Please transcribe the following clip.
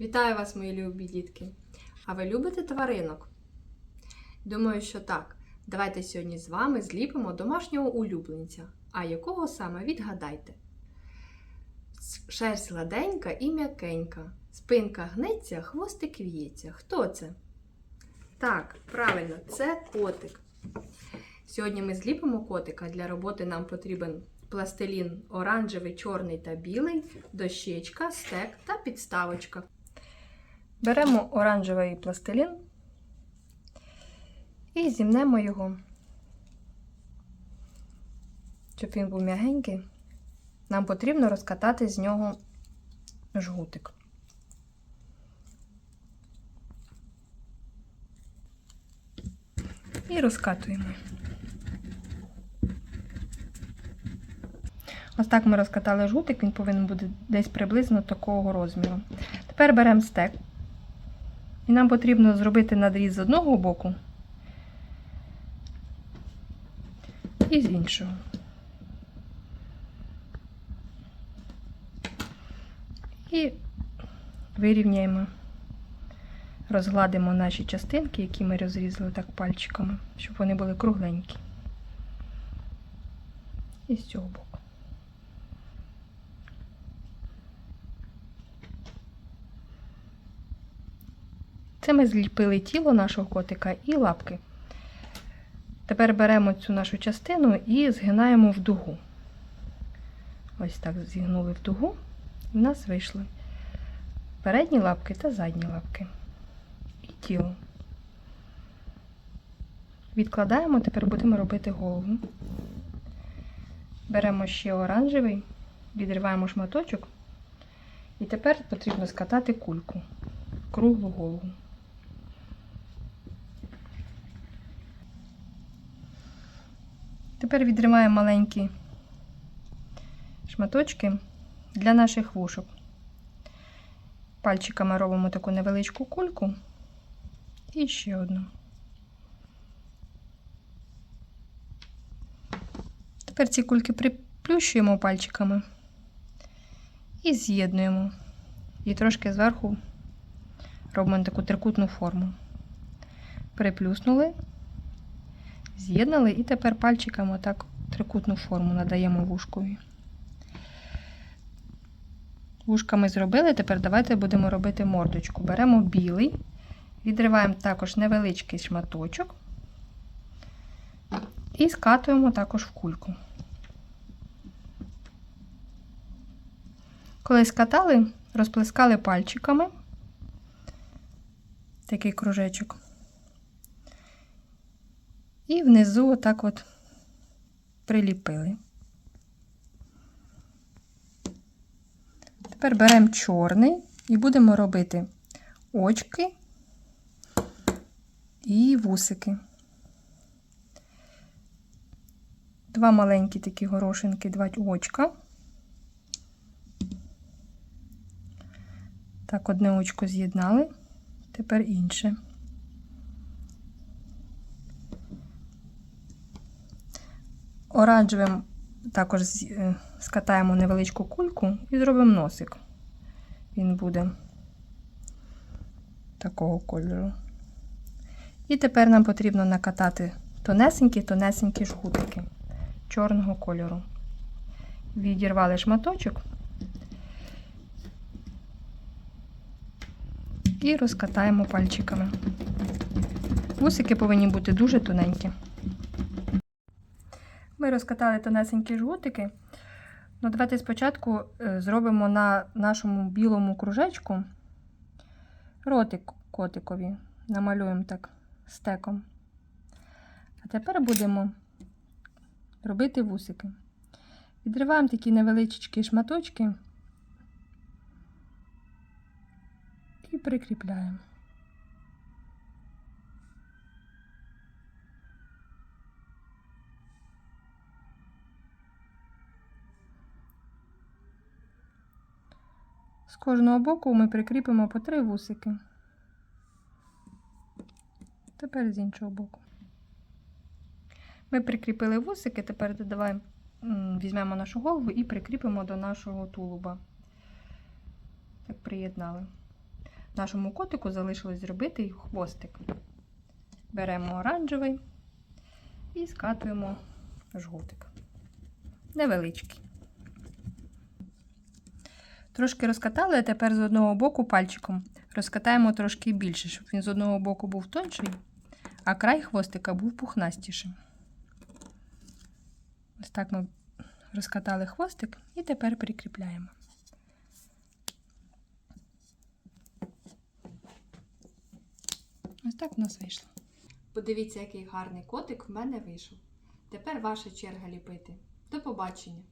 Вітаю вас, мої любі дітки! А ви любите тваринок? Думаю, що так. Давайте сьогодні з вами зліпимо домашнього улюбленця. А якого саме відгадайте? Шерсть гладенька і м'якенька. Спинка гнеться, хвостик в'ється. Хто це? Так, правильно, це котик. Сьогодні ми зліпимо котика. Для роботи нам потрібен пластилін оранжевий, чорний та білий, дощечка, стек та підставочка. Беремо оранжевий пластилін і зімнемо його, щоб він був м'ягенький. Нам потрібно розкатати з нього жгутик. І розкатуємо. Ось так ми розкатали жгутик, він повинен бути десь приблизно такого розміру. Тепер беремо стек. І нам потрібно зробити надріз з одного боку і з іншого. І вирівняємо, розгладимо наші частинки, які ми розрізали так пальчиками, щоб вони були кругленькі. І з цього боку. Це ми зліпили тіло нашого котика і лапки. Тепер беремо цю нашу частину і згинаємо в дугу. Ось так зігнули в дугу, і в нас вийшли передні лапки та задні лапки. І тіло. Відкладаємо, тепер будемо робити голову. Беремо ще оранжевий, відриваємо шматочок, і тепер потрібно скатати кульку, круглу голову. Тепер відриваємо маленькі шматочки для наших вушок. Пальчиками робимо таку невеличку кульку і ще одну. Тепер ці кульки приплющуємо пальчиками і з'єднуємо. І трошки зверху робимо таку трикутну форму. Приплюснули з'єднали і тепер пальчиками отак трикутну форму надаємо вушкові. Вушка ми зробили, тепер давайте будемо робити мордочку. Беремо білий, відриваємо також невеличкий шматочок і скатуємо також в кульку. Коли скатали, розплескали пальчиками такий кружечок. І внизу отак от приліпили. Тепер беремо чорний і будемо робити очки і вусики. Два маленькі такі горошинки, два очка. Так, одне очко з'єднали, тепер інше. Оранжевим також скатаємо невеличку кульку і зробимо носик. Він буде такого кольору. І тепер нам потрібно накатати тонесенькі-тонесенькі жгутики чорного кольору. Відірвали шматочок і розкатаємо пальчиками. Вусики повинні бути дуже тоненькі. Ми розкатали тонесенькі жгутики. Ну, Давайте спочатку зробимо на нашому білому кружечку ротик котикові, намалюємо так стеком. А тепер будемо робити вусики. Відриваємо такі невеличкі шматочки і прикріпляємо. З кожного боку ми прикріпимо по три вусики. Тепер з іншого боку. Ми прикріпили вусики, тепер давай візьмемо нашу голову і прикріпимо до нашого тулуба. Так, приєднали. Нашому котику залишилось зробити хвостик. Беремо оранжевий і скатуємо жгутик. Невеличкий. Трошки розкатали, а тепер з одного боку пальчиком розкатаємо трошки більше, щоб він з одного боку був тонший, а край хвостика був пухнастішим. Ось так ми розкатали хвостик і тепер прикріпляємо. Ось так в нас вийшло. Подивіться, який гарний котик в мене вийшов. Тепер ваша черга ліпити. До побачення!